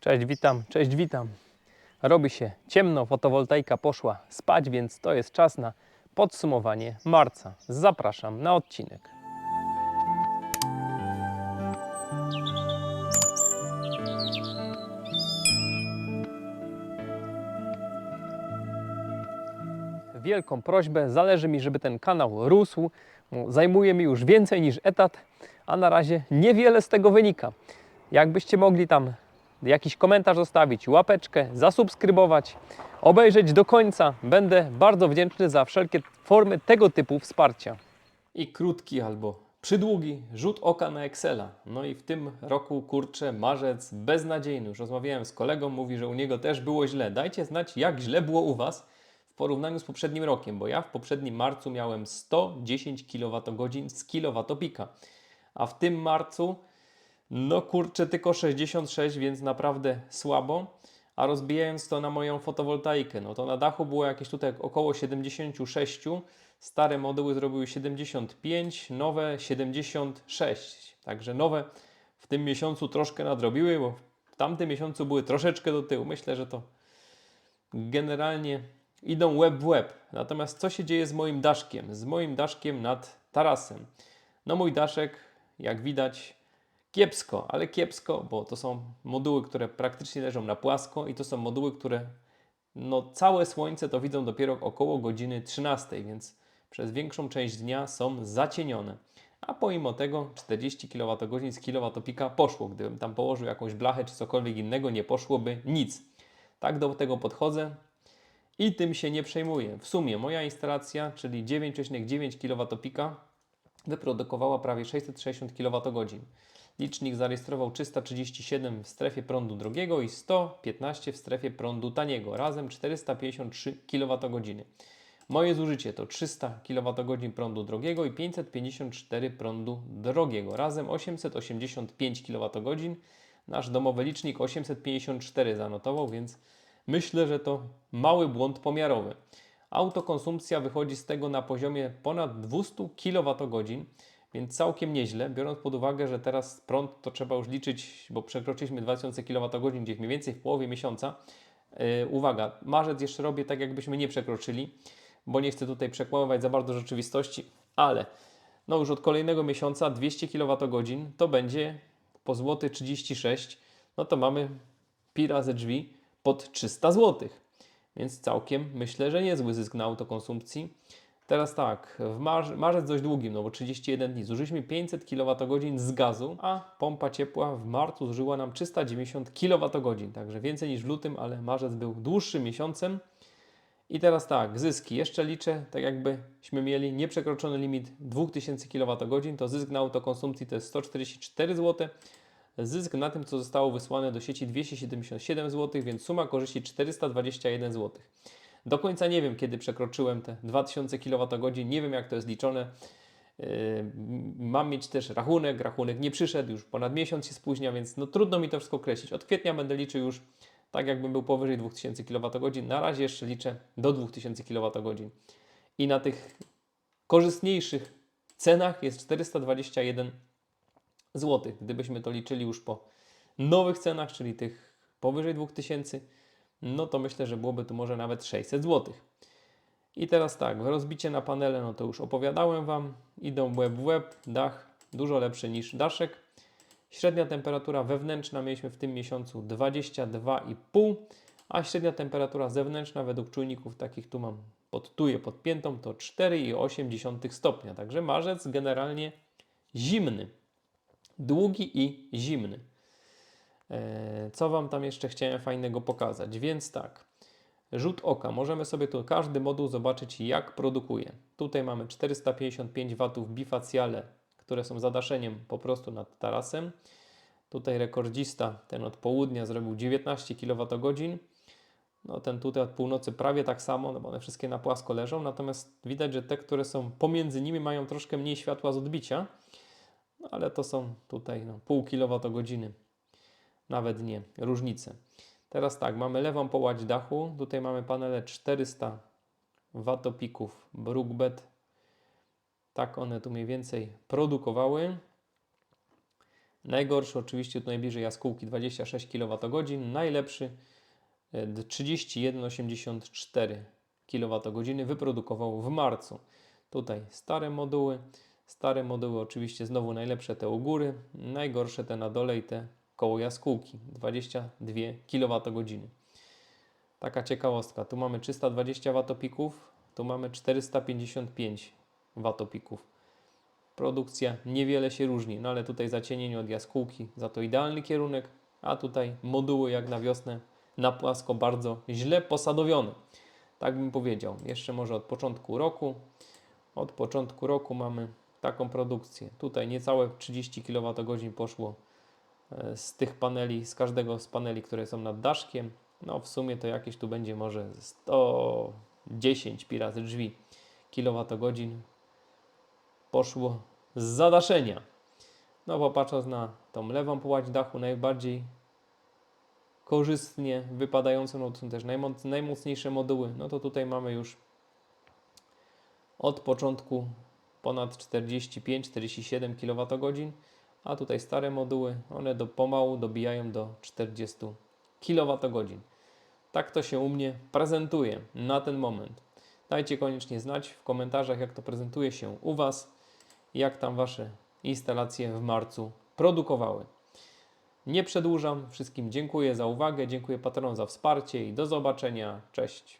Cześć, witam, cześć, witam. Robi się ciemno, fotowoltaika poszła spać, więc to jest czas na podsumowanie marca. Zapraszam na odcinek. Wielką prośbę, zależy mi, żeby ten kanał rósł. Zajmuje mi już więcej niż etat, a na razie niewiele z tego wynika. Jakbyście mogli tam jakiś komentarz zostawić, łapeczkę, zasubskrybować, obejrzeć do końca. Będę bardzo wdzięczny za wszelkie formy tego typu wsparcia. I krótki albo przydługi rzut oka na Excela. No i w tym roku, kurczę, marzec beznadziejny. Już rozmawiałem z kolegą, mówi, że u niego też było źle. Dajcie znać, jak źle było u Was w porównaniu z poprzednim rokiem, bo ja w poprzednim marcu miałem 110 kWh z kilowatopika, a w tym marcu no kurczę, tylko 66, więc naprawdę słabo. A rozbijając to na moją fotowoltaikę, no to na dachu było jakieś tutaj około 76. Stare moduły zrobiły 75, nowe 76. Także nowe w tym miesiącu troszkę nadrobiły, bo w tamtym miesiącu były troszeczkę do tyłu. Myślę, że to generalnie idą łeb w łeb. Natomiast co się dzieje z moim daszkiem? Z moim daszkiem nad tarasem. No mój daszek, jak widać, kiepsko, ale kiepsko, bo to są moduły, które praktycznie leżą na płasko i to są moduły, które no całe słońce to widzą dopiero około godziny 13, więc przez większą część dnia są zacienione. A pomimo tego 40 kWh z kilowatopika poszło. Gdybym tam położył jakąś blachę czy cokolwiek innego, nie poszłoby nic. Tak do tego podchodzę i tym się nie przejmuję. W sumie moja instalacja, czyli 9,9 kWpika wyprodukowała prawie 660 kWh. Licznik zarejestrował 337 w strefie prądu drogiego i 115 w strefie prądu taniego, razem 453 kWh. Moje zużycie to 300 kWh prądu drogiego i 554 prądu drogiego, razem 885 kWh. Nasz domowy licznik 854 zanotował, więc myślę, że to mały błąd pomiarowy. Autokonsumpcja wychodzi z tego na poziomie ponad 200 kWh, więc całkiem nieźle, biorąc pod uwagę, że teraz prąd to trzeba już liczyć, bo przekroczyliśmy 2000 kWh gdzieś mniej więcej w połowie miesiąca. Yy, uwaga, marzec jeszcze robię tak, jakbyśmy nie przekroczyli, bo nie chcę tutaj przekłamywać za bardzo rzeczywistości, ale no już od kolejnego miesiąca 200 kWh to będzie po złoty 36, no to mamy pi razy drzwi pod 300 zł. Więc całkiem myślę, że niezły zysk na autokonsumpcji. Teraz tak, w marz, marzec dość długim, no bo 31 dni. Zużyliśmy 500 kWh z gazu, a pompa ciepła w marcu zużyła nam 390 kWh. Także więcej niż w lutym, ale marzec był dłuższym miesiącem. I teraz tak, zyski. Jeszcze liczę, tak jakbyśmy mieli nieprzekroczony limit 2000 kWh, to zysk na autokonsumpcji to jest 144 zł. Zysk na tym, co zostało wysłane do sieci 277 zł, więc suma korzyści 421 zł. Do końca nie wiem, kiedy przekroczyłem te 2000 kWh, nie wiem jak to jest liczone. Yy, Mam mieć też rachunek, rachunek nie przyszedł, już ponad miesiąc się spóźnia, więc no trudno mi to wszystko określić. Od kwietnia będę liczył już tak, jakbym był powyżej 2000 kWh. Na razie jeszcze liczę do 2000 kWh. I na tych korzystniejszych cenach jest 421 zł. Gdybyśmy to liczyli już po nowych cenach, czyli tych powyżej 2000, no to myślę, że byłoby tu może nawet 600 zł. I teraz tak, rozbicie na panele, no to już opowiadałem Wam. Idą web w web, dach dużo lepszy niż daszek. Średnia temperatura wewnętrzna mieliśmy w tym miesiącu 22,5, a średnia temperatura zewnętrzna według czujników takich tu mam pod tuje podpiętą to 4,8 stopnia. Także marzec generalnie zimny, długi i zimny. E, Co Wam tam jeszcze chciałem fajnego pokazać? Więc tak, rzut oka. Możemy sobie tu każdy moduł zobaczyć, jak produkuje. Tutaj mamy 455 W bifacjale, które są zadaszeniem po prostu nad tarasem. Tutaj rekordzista, ten od południa, zrobił 19 kWh. No ten tutaj od północy prawie tak samo, no bo one wszystkie na płasko leżą. Natomiast widać, że te, które są pomiędzy nimi, mają troszkę mniej światła z odbicia. No ale to są tutaj no, pół kWh nawet nie, różnice. Teraz tak, mamy lewą połać dachu, tutaj mamy panele 400 watopików Brookbet. Tak one tu mniej więcej produkowały. Najgorszy oczywiście tu najbliżej jaskółki 26 kWh, najlepszy e, 31,84 kWh wyprodukował w marcu. Tutaj stare moduły, stare moduły oczywiście znowu najlepsze te u góry, najgorsze te na dole i te koło jaskółki 22 kWh. Taka ciekawostka, tu mamy 320 watopików, tu mamy 455 watopików. Produkcja niewiele się różni, no ale tutaj zacienienie od jaskółki, za to idealny kierunek, a tutaj moduły jak na wiosnę na płasko bardzo źle posadowione. Tak bym powiedział. Jeszcze może od początku roku. Od początku roku mamy taką produkcję. Tutaj niecałe 30 kWh poszło z tych paneli, z każdego z paneli, które są nad daszkiem. No w sumie to jakieś tu będzie może 110 pi razy drzwi kilowatogodzin poszło z zadaszenia. No popatrząc na tą lewą połać dachu najbardziej korzystnie wypadającą, no to są też najmoc, najmocniejsze moduły, no to tutaj mamy już od początku ponad 45-47 kWh, a tutaj stare moduły, one do, pomału dobijają do 40 kWh. Tak to się u mnie prezentuje na ten moment. Dajcie koniecznie znać w komentarzach, jak to prezentuje się u Was, jak tam Wasze instalacje w marcu produkowały. Nie przedłużam, wszystkim dziękuję za uwagę, dziękuję patronom za wsparcie i do zobaczenia. Cześć.